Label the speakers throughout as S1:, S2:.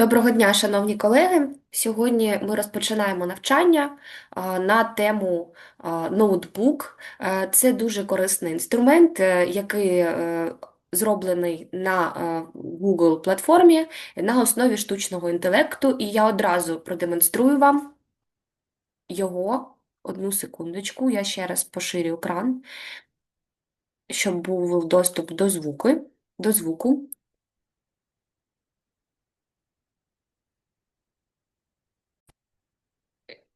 S1: Доброго дня, шановні колеги. Сьогодні ми розпочинаємо навчання на тему ноутбук. Це дуже корисний інструмент, е, який е, зроблений на е, Google платформі на основі штучного інтелекту. І я одразу продемонструю вам його. Одну секундочку, я ще раз поширю екран, щоб був доступ до звуки, до звуку.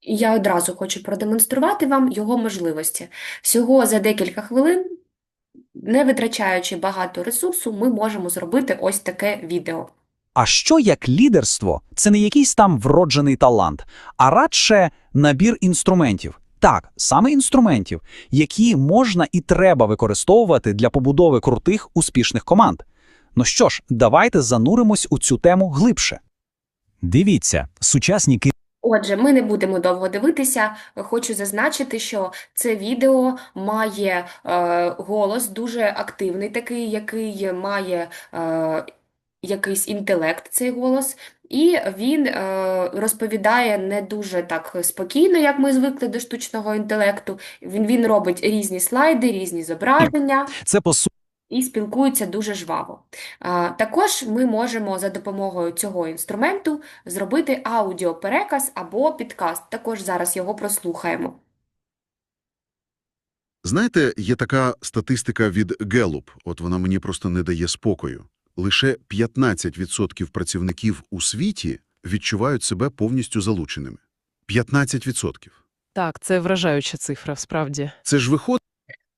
S1: Я одразу хочу продемонструвати вам його можливості. Всього за декілька хвилин, не витрачаючи багато ресурсу, ми можемо зробити ось таке відео.
S2: А що як лідерство це не якийсь там вроджений талант, а радше набір інструментів. Так, саме інструментів, які можна і треба використовувати для побудови крутих успішних команд. Ну що ж, давайте зануримось у цю тему глибше. Дивіться, сучасні
S1: Отже, ми не будемо довго дивитися. Хочу зазначити, що це відео має е, голос дуже активний, такий, який має е, якийсь інтелект, цей голос, і він е, розповідає не дуже так спокійно, як ми звикли до штучного інтелекту. Він, він робить різні слайди, різні зображення
S2: це по суті.
S1: І спілкуються дуже жваво. Також ми можемо за допомогою цього інструменту зробити аудіопереказ або підкаст. Також зараз його прослухаємо.
S3: Знаєте, є така статистика від Gallup, от вона мені просто не дає спокою. Лише 15% працівників у світі відчувають себе повністю залученими. 15%.
S4: Так, це вражаюча цифра, справді.
S3: Це ж виходить,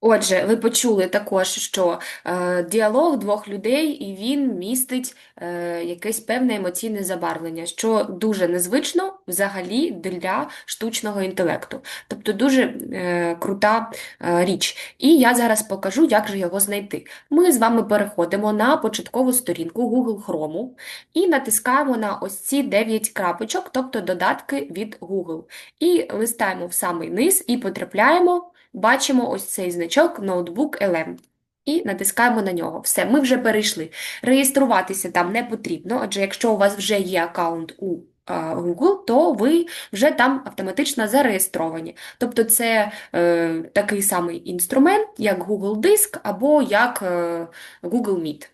S1: Отже, ви почули також, що е, діалог двох людей, і він містить е, якесь певне емоційне забарвлення, що дуже незвично взагалі для штучного інтелекту. Тобто дуже е, крута е, річ. І я зараз покажу, як же його знайти. Ми з вами переходимо на початкову сторінку Google Chrome і натискаємо на ось ці 9 крапочок, тобто додатки від Google. І листаємо в самий низ і потрапляємо бачимо ось цей значок ноутбук LM. І натискаємо на нього. Все, ми вже перейшли. Реєструватися там не потрібно, адже якщо у вас вже є аккаунт у а, Google, то ви вже там автоматично зареєстровані. Тобто це е, такий самий інструмент, як Google Диск або як е, Google Meet.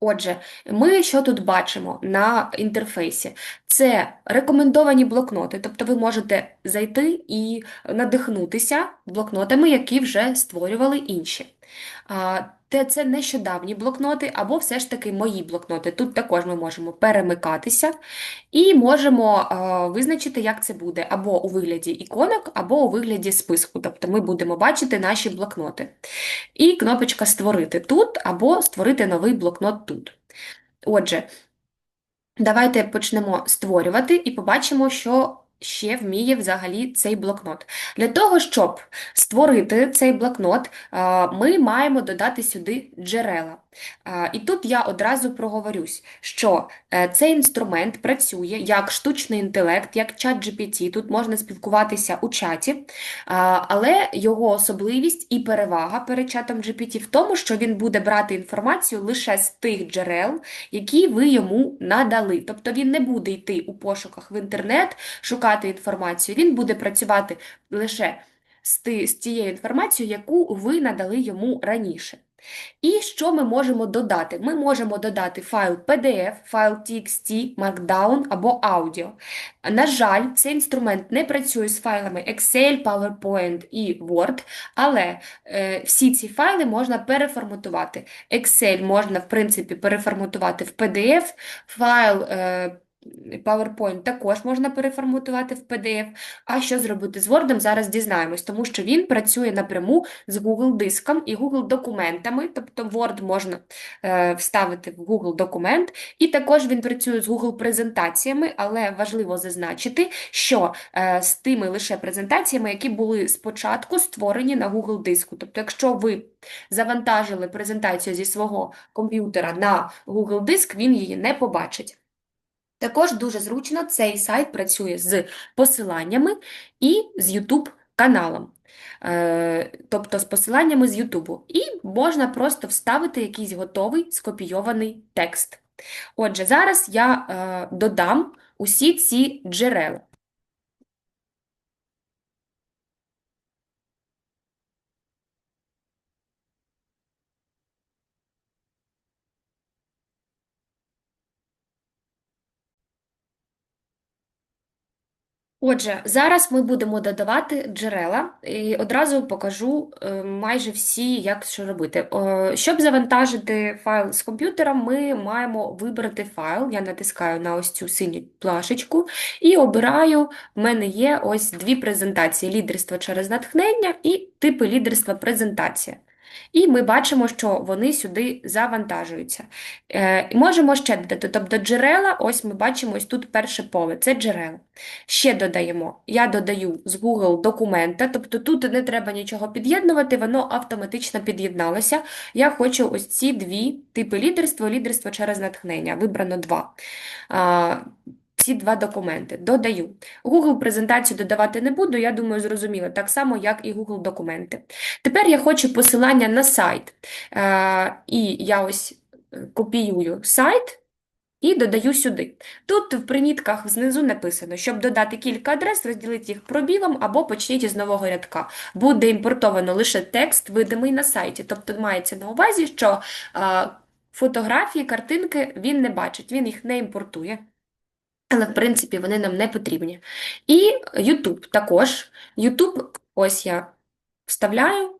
S1: Отже, ми що тут бачимо на інтерфейсі? Це рекомендовані блокноти, тобто ви можете зайти і надихнутися блокнотами, які вже створювали інші. Те це нещодавні блокноти, або все ж таки мої блокноти. Тут також ми можемо перемикатися і можемо а, визначити, як це буде, або у вигляді іконок, або у вигляді списку. Тобто ми будемо бачити наші блокноти. І кнопочка Створити тут, або створити новий блокнот тут. Отже, давайте почнемо створювати і побачимо, що ще вміє взагалі цей блокнот. Для того, щоб створити цей блокнот, ми маємо додати сюди джерела. І тут я одразу проговорюсь, що е, цей інструмент працює як штучний інтелект, як чат GPT, тут можна спілкуватися у чаті, але його особливість і перевага перед чатом GPT в тому, що він буде брати інформацію лише з тих джерел, які ви йому надали. Тобто він не буде йти у пошуках в інтернет, шукати інформацію, він буде працювати лише з тією інформацією, яку ви надали йому раніше. І що ми можемо додати? Ми можемо додати файл PDF, файл TXT, Markdown або аудіо. На жаль, цей інструмент не працює з файлами Excel, PowerPoint і Word, але е, всі ці файли можна переформатувати. Excel можна, в принципі, переформатувати в PDF, файл е, PowerPoint також можна переформатувати в PDF. А що зробити з Word, зараз дізнаємось, тому що він працює напряму з Google диском і Google документами, тобто Word можна е, вставити в Google документ, і також він працює з Google презентаціями, але важливо зазначити, що е, з тими лише презентаціями, які були спочатку створені на Google диску. Тобто, якщо ви завантажили презентацію зі свого комп'ютера на Google диск, він її не побачить. Також дуже зручно цей сайт працює з посиланнями і з YouTube каналом. Е, тобто з посиланнями з YouTube. І можна просто вставити якийсь готовий скопійований текст. Отже, зараз я е, додам усі ці джерела. Отже, зараз ми будемо додавати джерела і одразу покажу е, майже всі, як що робити. Е, Щоб завантажити файл з комп'ютера, ми маємо вибрати файл. Я натискаю на ось цю синю плашечку і обираю. В мене є ось дві презентації: лідерство через натхнення і типи лідерства презентація. І ми бачимо, що вони сюди завантажуються. Е, можемо ще додати. Тобто джерела, ось ми бачимо ось тут перше поле, це джерела. Ще додаємо. Я додаю з Google документа, тобто тут не треба нічого під'єднувати, воно автоматично під'єдналося. Я хочу ось ці дві типи лідерства, лідерство через натхнення. Вибрано два. А, ці два документи додаю. Google презентацію додавати не буду, я думаю, зрозуміло, так само, як і Google документи. Тепер я хочу посилання на сайт. Е, і я ось е, копіюю сайт і додаю сюди. Тут в примітках знизу написано, щоб додати кілька адрес, розділити їх пробілом або почніть із нового рядка. Буде імпортовано лише текст, видимий на сайті. Тобто мається на увазі, що е, фотографії, картинки він не бачить, він їх не імпортує. Але, в принципі, вони нам не потрібні. І YouTube також. YouTube, ось я вставляю,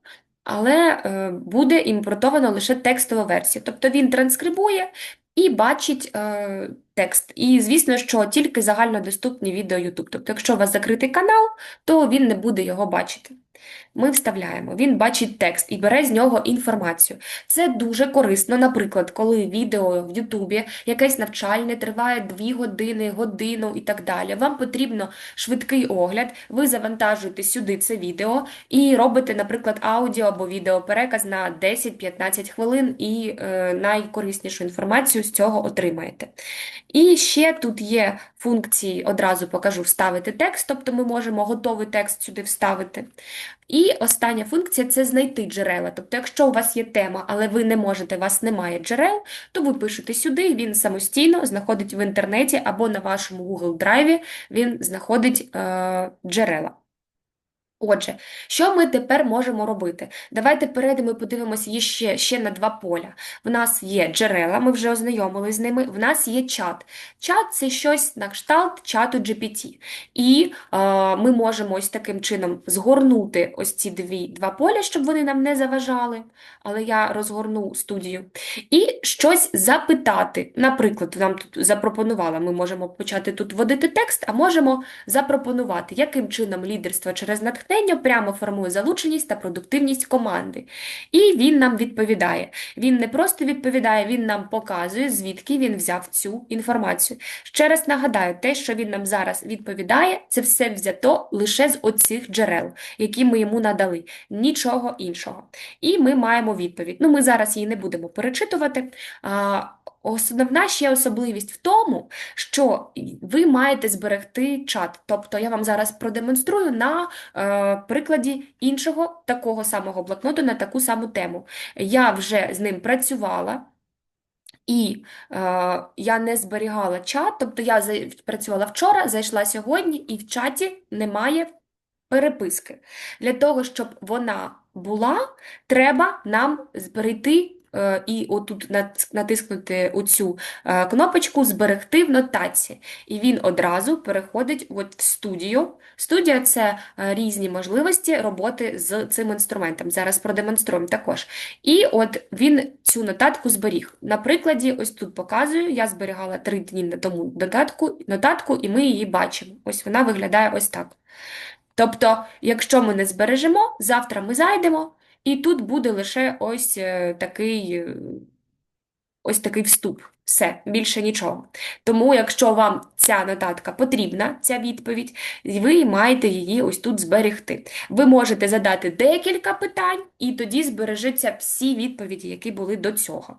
S1: але е, буде імпортовано лише текстова версія. Тобто він транскрибує і бачить е, текст. І, звісно, що тільки загальнодоступні відео YouTube. Тобто, якщо у вас закритий канал, то він не буде його бачити. Ми вставляємо, він бачить текст і бере з нього інформацію. Це дуже корисно, наприклад, коли відео в Ютубі якесь навчальне триває 2 години, годину і так далі. Вам потрібно швидкий огляд, ви завантажуєте сюди це відео і робите, наприклад, аудіо або відеопереказ на 10-15 хвилин і е, найкориснішу інформацію з цього отримаєте. І ще тут є функції, одразу покажу, вставити текст, тобто ми можемо готовий текст сюди вставити. І остання функція це знайти джерела. Тобто, якщо у вас є тема, але ви не можете, у вас немає джерел, то ви пишете сюди, він самостійно знаходить в інтернеті або на вашому Google Drive він знаходить е, джерела. Отже, що ми тепер можемо робити? Давайте перейдемо і подивимося ще, ще на два поля. В нас є джерела, ми вже ознайомились з ними, в нас є чат. Чат – це щось на кшталт чату GPT. І е, ми можемо ось таким чином згорнути ось ці дві, два поля, щоб вони нам не заважали, але я розгорну студію. І щось запитати. Наприклад, нам тут запропонувала, ми можемо почати тут вводити текст, а можемо запропонувати, яким чином лідерство через натхнення прямо формує залученість та продуктивність команди. І він нам відповідає. Він не просто відповідає, він нам показує, звідки він взяв цю інформацію. Ще раз нагадаю, те, що він нам зараз відповідає, це все взято лише з оцих джерел, які ми йому надали, нічого іншого. І ми маємо відповідь. Ну, ми зараз її не будемо перечитувати. Основна ще особливість в тому, що ви маєте зберегти чат. Тобто я вам зараз продемонструю на е, прикладі іншого такого самого блокноту на таку саму тему. Я вже з ним працювала. І е, я не зберігала чат, тобто я працювала вчора, зайшла сьогодні, і в чаті немає переписки. Для того, щоб вона була, треба нам перейти і отут натиснути оцю е, кнопочку Зберегти в нотації. І він одразу переходить от в студію. Студія це е, різні можливості роботи з цим інструментом. Зараз продемонструємо також. І от він цю нотатку зберіг. На прикладі, ось тут показую, я зберігала три дні тому додатку, нотатку, і ми її бачимо. Ось вона виглядає ось так. Тобто, якщо ми не збережемо, завтра ми зайдемо, і тут буде лише ось е, такий, е, ось такий вступ. Все, більше нічого. Тому, якщо вам ця нотатка потрібна, ця відповідь, ви маєте її ось тут зберегти. Ви можете задати декілька питань, і тоді збережеться всі відповіді, які були до цього.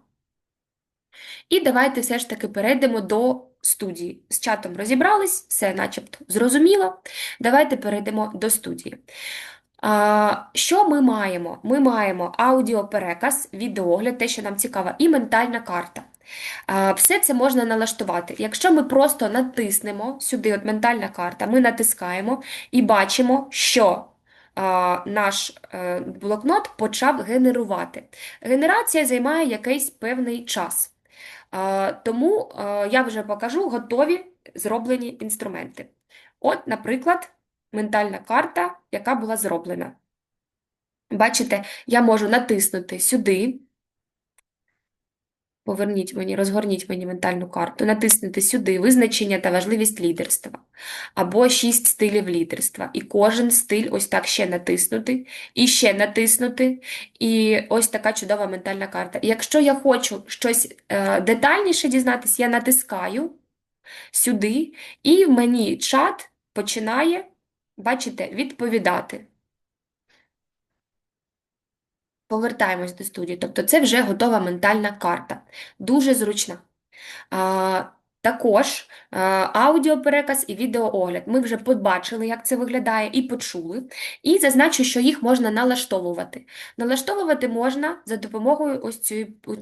S1: І давайте все ж таки перейдемо до студії. З чатом розібрались, все начебто зрозуміло. Давайте перейдемо до студії. Що ми маємо? Ми маємо аудіопереказ, відеогляд, те, що нам цікаво, і ментальна карта. Все це можна налаштувати. Якщо ми просто натиснемо сюди, от ментальна карта, ми натискаємо і бачимо, що наш е, блокнот почав генерувати. Генерація займає якийсь певний час. Тому е, я вже покажу готові зроблені інструменти. От, наприклад, ментальна карта, яка була зроблена. Бачите, я можу натиснути сюди. Поверніть мені, розгорніть мені ментальну карту, натиснути сюди визначення та важливість лідерства, або шість стилів лідерства. І кожен стиль ось так ще натиснути, і ще натиснути, і ось така чудова ментальна карта. І якщо я хочу щось е, детальніше дізнатися, я натискаю сюди, і в мені чат починає, бачите, відповідати. Повертаємось до студії. Тобто це вже готова ментальна карта. Дуже зручна. Також а, аудіопереказ і відеоогляд. Ми вже побачили, як це виглядає, і почули. І зазначу, що їх можна налаштовувати. Налаштовувати можна за допомогою ось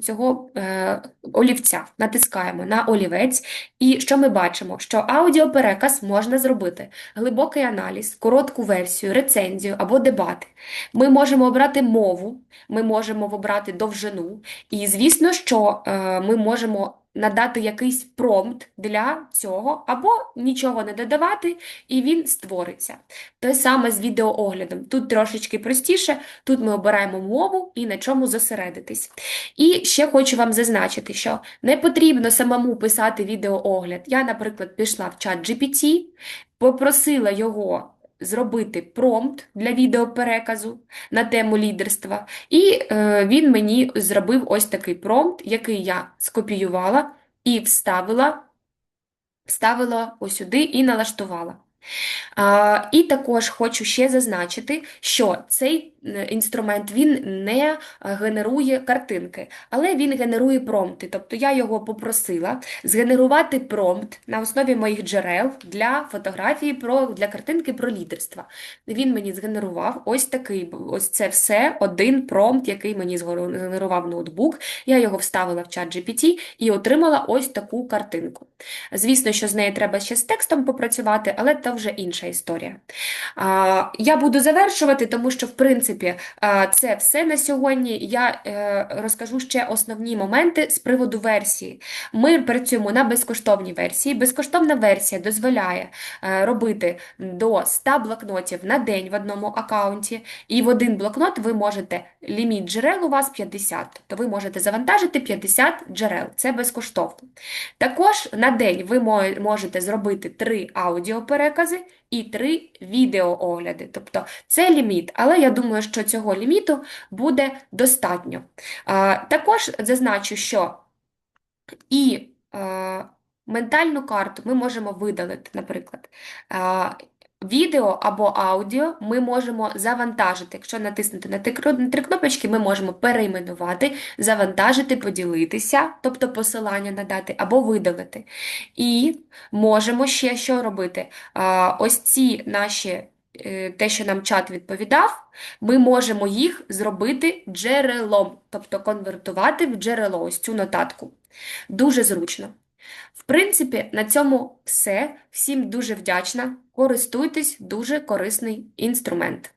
S1: цього е, олівця. Натискаємо на олівець. І що ми бачимо? Що аудіопереказ можна зробити глибокий аналіз, коротку версію, рецензію або дебати. Ми можемо обрати мову, ми можемо обрати довжину, і звісно, що е, ми можемо надати якийсь промпт для цього, або нічого не додавати, і він створиться. Те саме з відеооглядом. Тут трошечки простіше, тут ми обираємо мову і на чому зосередитись. І ще хочу вам зазначити, що не потрібно самому писати відеоогляд. Я, наприклад, пішла в чат GPT, попросила його зробити промпт для відеопереказу на тему лідерства, і е, він мені зробив ось такий промпт, який я скопіювала і вставила, вставила ось сюди і налаштувала. А, і також хочу ще зазначити, що цей інструмент він не е, генерує картинки, але він генерує промпти. Тобто я його попросила згенерувати промпт на основі моїх джерел для фотографії про для картинки про лідерство. Він мені згенерував ось такий, ось це все один промпт, який мені згенерував ноутбук. Я його вставила в чат GPT і отримала ось таку картинку. Звісно, що з нею треба ще з текстом попрацювати, але це вже інша історія. Я буду завершувати, тому що, в принципі, а, це все на сьогодні. Я е, розкажу ще основні моменти з приводу версії. Ми працюємо на безкоштовній версії. Безкоштовна версія дозволяє е, робити до 100 блокнотів на день в одному аккаунті, і в один блокнот ви можете, ліміт джерел у вас 50, тобто ви можете завантажити 50 джерел, це безкоштовно. Також на день ви можете зробити 3 аудіоперекази і 3 відеоогляди. Тобто це ліміт, але я думаю, що цього ліміту буде достатньо. Також зазначу, що і ментальну карту ми можемо видалити, наприклад. Відео або аудіо ми можемо завантажити. Якщо натиснути на три кнопочки, ми можемо перейменувати, завантажити, поділитися, тобто посилання надати, або видалити. І можемо ще що робити? Ось ці наші, те, що нам чат відповідав, ми можемо їх зробити джерелом, тобто конвертувати в джерело, ось цю нотатку. Дуже зручно. В принципі, на цьому все. Всім дуже вдячна. Користуйтесь, дуже корисний інструмент.